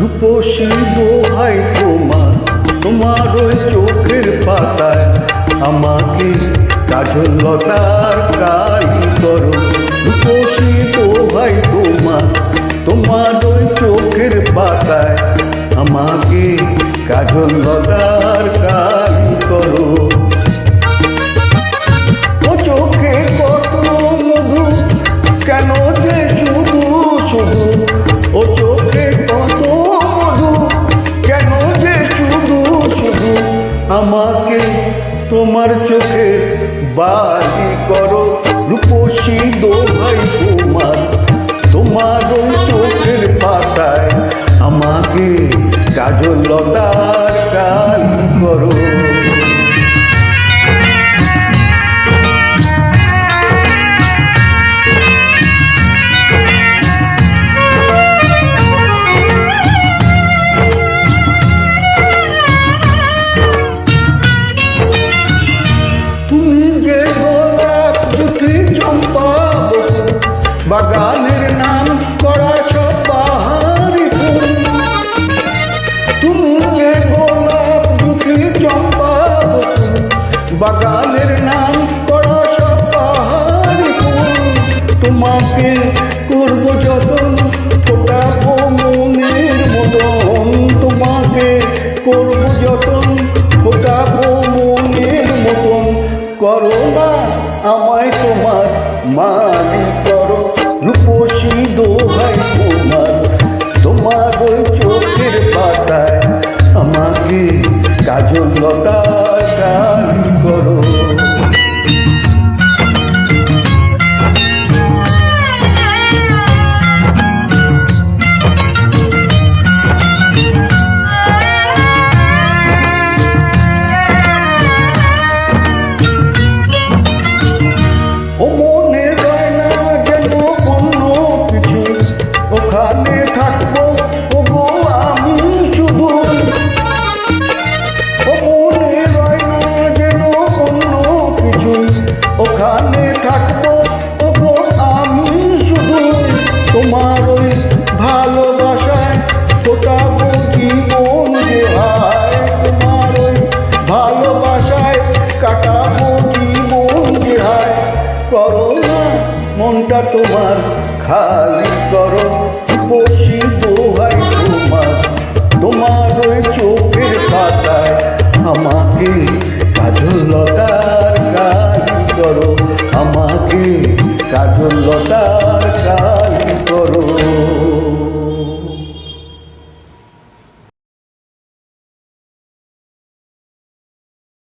রূপসী দোহাই তোমার তোমার ওই চোখের পাতায়। আমাকে তোমার চোখে বাজি করো। রূপসী দোহাই তোমার তোমার চোখের পাতায় আমাকে কাজল লতার কাল করো। বাগানের নাম করা সব বাহারি তোমাকে করব যতন, ফোটাবো মনের মতন। তোমাকে করব যতন, ফোটাবো মনের মতন। করো না আমায় তোমার মালি করো। রূপসী দোহাই তোমার তোমার চোখের পাতায়। আমাকে কাজল লতা মনটা তোমার খালি করো, বসি দোহাই তোমার। তোমার ওই চোখের পাতায় আমাকে কাজলতার গাড়ি করো, আমাকে কাজলতার